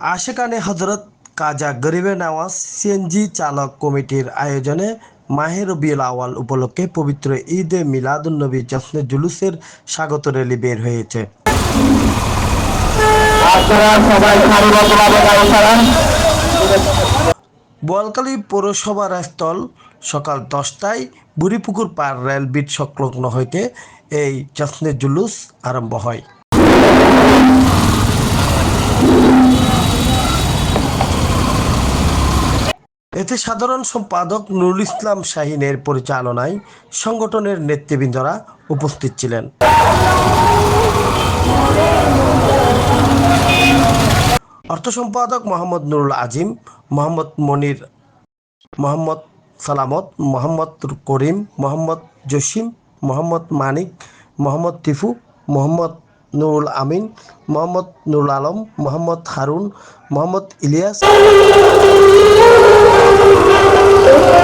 আশেকানে হজরত কাজা গরিবে নওয়াজ সিএনজি চালক কমিটির আয়োজনে মাহে রবিউল আওয়াল উপলক্ষে পবিত্র ঈদে মিলাদুন্নবী জশ্নে জুলুসের স্বাগত র্যালি বের হয়েছে। বোয়ালখালী পৌরসভার স্থল সকাল দশটায় বুড়িপুকুর পার রেল বিট সংলগ্ন হইতে এই জশ্নে জুলুস আরম্ভ হয়। এতে সাধারণ সম্পাদক নুরুল ইসলাম শাহিনের পরিচালনায় সংগঠনের নেতৃবৃন্দরা উপস্থিত ছিলেন। অর্থ সম্পাদক মোহাম্মদ নুরুল আজিম, মোহাম্মদ মনির, মোহাম্মদ সালামত, মোহাম্মদ করিম, মোহাম্মদ জসিম, মোহাম্মদ মানিক, মোহাম্মদ টিফু, মোহাম্মদ নুরুল আমিন, মোহাম্মদ নুরুল আলম, মোহাম্মদ হারুন, মোহাম্মদ ইলিয়াস। Deus.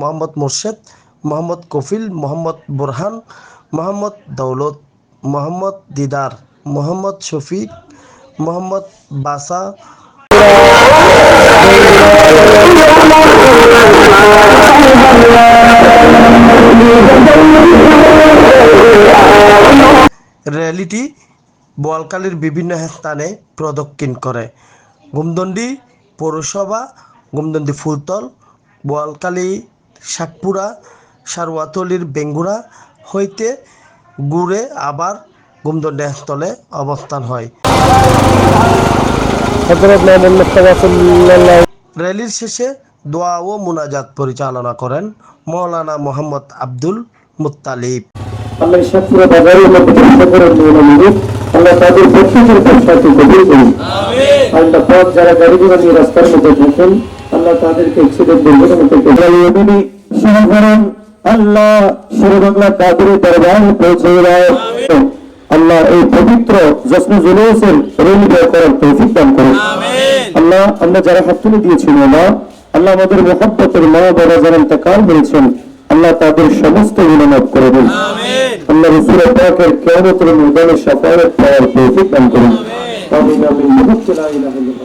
মোহাম্মদ মোর্শেদ, মোহাম্মদ কফিল, মোহাম্মদ বুরহান, মোহাম্মদ দৌলত, মোহাম্মদ দিদার, মোহাম্মদ শফিক, মোহাম্মদ বাসা। র্যালিটি বোয়ালখালীর বিভিন্ন স্থানে প্রদক্ষিণ করে। গুমদন্ডি পৌরসভা, গুমদন্ডি ফুলতল, বোয়ালখালী শাকপুরা সারওয়াতলির বেঙ্গুড়া হইতে ঘুরে আবার গুমদন্ডি স্থলে অবস্থান হয়। র্যালির শেষে দোয়া ও মুনাজাত পরিচালনা করেন মৌলানা মোহাম্মদ আব্দুল মুত্তালিব। আল্লাহ শাকপুরা বাজারের করেন আল্লাহ তাদের প্রত্যেকের ব্যবসাকে কবুল করুন আল্লাহ পাক যারা গাড়ি ঘোড়া নিয়ে রাস্তার মধ্যে থাকেন আল্লাহ তাদেরকে এমনি শুরু করেন আল্লাহ শুরু বাংলা তাদের দরবারে পৌঁছে দেয় আল্লাহ এই পবিত্র জশ্ন জুলুসের রেলি বের করার তৌফিক দান করুন। আল্লাহ আমরা যারা হাত তুলে দিয়েছিল না আল্লাহ আমাদের মোহাব্বতের মা বাবা যারা ইন্তেকাল করেছেন আল্লাহ তাদের সমস্ত গুণমাপ করে দিন। আল্লাহ রসুল পাকের কেমতের ময়দানে সাফায়াত পাওয়ার তৌফিক দান করুন। আমিন। আমিন মুহাম্মদ লা ইলাহা ইল্লাল্লাহ।